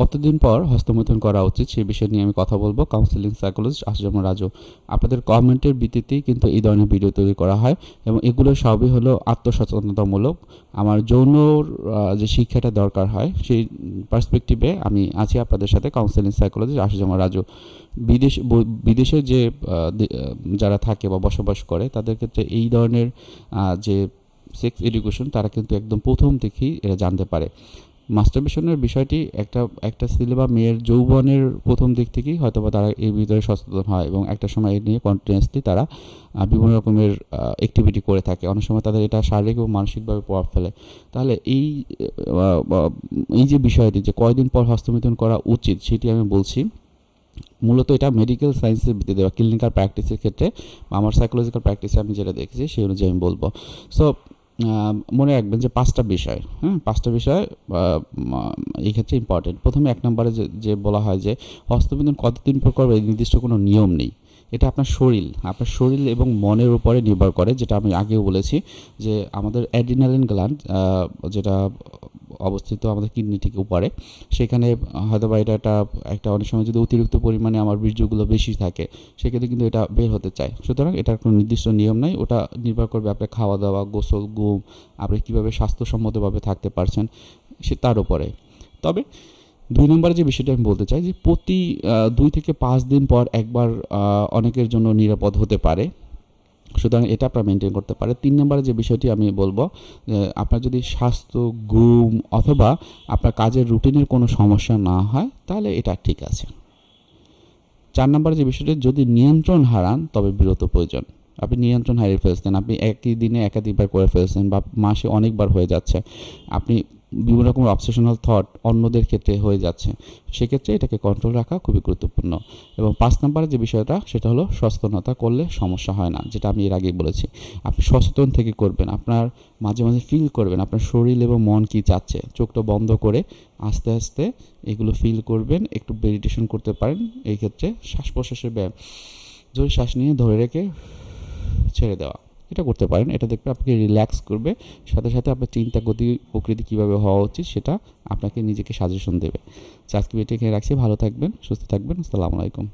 কতদিন পর হস্তমৈথুন করা উচিত সেই বিষয় নিয়ে আমি কথা বলব। কাউন্সিলিং সাইকোলজিস্ট আশুজামান রাজু, আপনাদের কমেন্টের ভিত্তিতেই কিন্তু এই ধরনের ভিডিও তৈরি করা হয় এবং এগুলো সবই হলো আত্মসচেতনতামূলক। আমার যৌনর যে শিক্ষাটা দরকার হয় সেই পার্সপেক্টিভে আমি আছি আপনাদের সাথে কাউন্সিলিং সাইকোলজিস্ট আশুজামান রাজু। বিদেশ বিদেশে যে যারা থাকে বা বসবাস করে তাদের ক্ষেত্রে এই ধরনের যে সেক্স এডুকেশন তারা কিন্তু একদম প্রথম থেকেই এরা জানতে পারে। মাস্টারবেশনের বিষয়টি একটা একটা ছেলে বা মেয়ের যৌবনের প্রথম দিক থেকেই হয়তো বা তারা এই ভিতরে সচেতন হয় এবং একটা সময় এই নিয়ে কন্টিনিউসলি তারা বিভিন্ন রকমের অ্যাক্টিভিটি করে থাকে। অনেক সময় তাদের এটা শারীরিক এবং মানসিকভাবে প্রভাব ফেলে। তাহলে এই এই যে বিষয়টি যে কয়দিন পর হস্তমিথুন করা উচিত সেটি আমি বলছি, মূলত এটা মেডিকেল সায়েন্সের ভিত্তিতে বা ক্লিনিক্যাল প্র্যাকটিসের ক্ষেত্রে আমার সাইকোলজিক্যাল প্র্যাকটিসে আমি যেটা দেখেছি সেই অনুযায়ী আমি বলব। সো মনে রাখবেন যে পাঁচটা বিষয় হ্যাঁ পাঁচটা বিষয় এই ক্ষেত্রে ইম্পর্টেন্ট প্রথমে এক নম্বরে যে বলা হয় যে, হস্তবিন্দন কতদিন পর করবে নির্দিষ্ট কোনো নিয়ম নেই। এটা আপনার শরীর আপনার শরীর এবং মনের উপরে নির্ভর করে, যেটা আমি আগেও বলেছি যে আমাদের অ্যাডিনালিন গ্ল্যান্ড যেটা অবস্থিত আমাদের কিডনি থেকে উপরে। সেখানে হয়তো বা এটা একটা একটা অনেক সময় যদি অতিরিক্ত পরিমাণে আমার বীর্যগুলো বেশি থাকে, সেক্ষেত্রে কিন্তু এটা বের হতে চায়। সুতরাং এটার কোনো নির্দিষ্ট নিয়ম নাই, ওটা নির্ভর করবে আপনার খাওয়া দাওয়া গোসল, ঘুম, আপনি কীভাবে স্বাস্থ্যসম্মতভাবে থাকতে পারছেন সে তার উপরে। তবে দুই নম্বরে যে বিষয়টা আমি বলতে চাই যে প্রতি দুই থেকে পাঁচ দিন পর একবার অনেকের জন্য নিরাপদ হতে পারে। সুতরাং এটা আপনারা মেনটেন করতে পারে তিন নম্বরে যে বিষয়টি আমি বলব আপনার যদি স্বাস্থ্য, ঘুম অথবা আপনার কাজের রুটিনের কোনো সমস্যা না হয়, তাহলে এটা ঠিক আছে। চার নম্বরে যে বিষয়টি, যদি নিয়ন্ত্রণ হারান, তবে বিরত প্রয়োজন। আপনি নিয়ন্ত্রণ হারিয়ে ফেলছেন, আপনি একই দিনে একাধিকবার করে ফেলছেন বা মাসে অনেকবার হয়ে যাচ্ছে, আপনি বিভিন্ন রকম অবসেশনাল থট অন্যদের ক্ষেত্রে হয়ে যাচ্ছে। সেক্ষেত্রে এটাকে কন্ট্রোল রাখা খুবই গুরুত্বপূর্ণ। এবং পাঁচ নম্বরে যে বিষয়টা, সেটা হলো সচেতনতা করলে সমস্যা হয় না, যেটা আমি এর আগেই বলেছি। আপনি সচেতন থেকে করবেন, আপনার মাঝে মাঝে ফিল করবেন, আপনার শরীর এবং মন কি চাচ্ছে। চোখটা বন্ধ করে আস্তে আস্তে এগুলো ফিল করবেন, একটু মেডিটেশন করতে পারেন, এই ক্ষেত্রে শ্বাস প্রশ্বাসের ব্যায়াম, জোরে শ্বাস নিয়ে ধরে রেখে ছেড়ে দেওয়া। এটা করতে পারেন। এটা দেখবে আপনাকে রিল্যাক্স করবে। সাথে সাথে আপনার চিন্তা গতি, প্রকৃতি কীভাবে হওয়া উচিত সেটা আপনাকে নিজেকে সাজেশন দেবে। চাকরি ভিডিওটি এখানে রাখছি। ভালো থাকবেন, সুস্থ থাকবেন। আসসালামু আলাইকুম।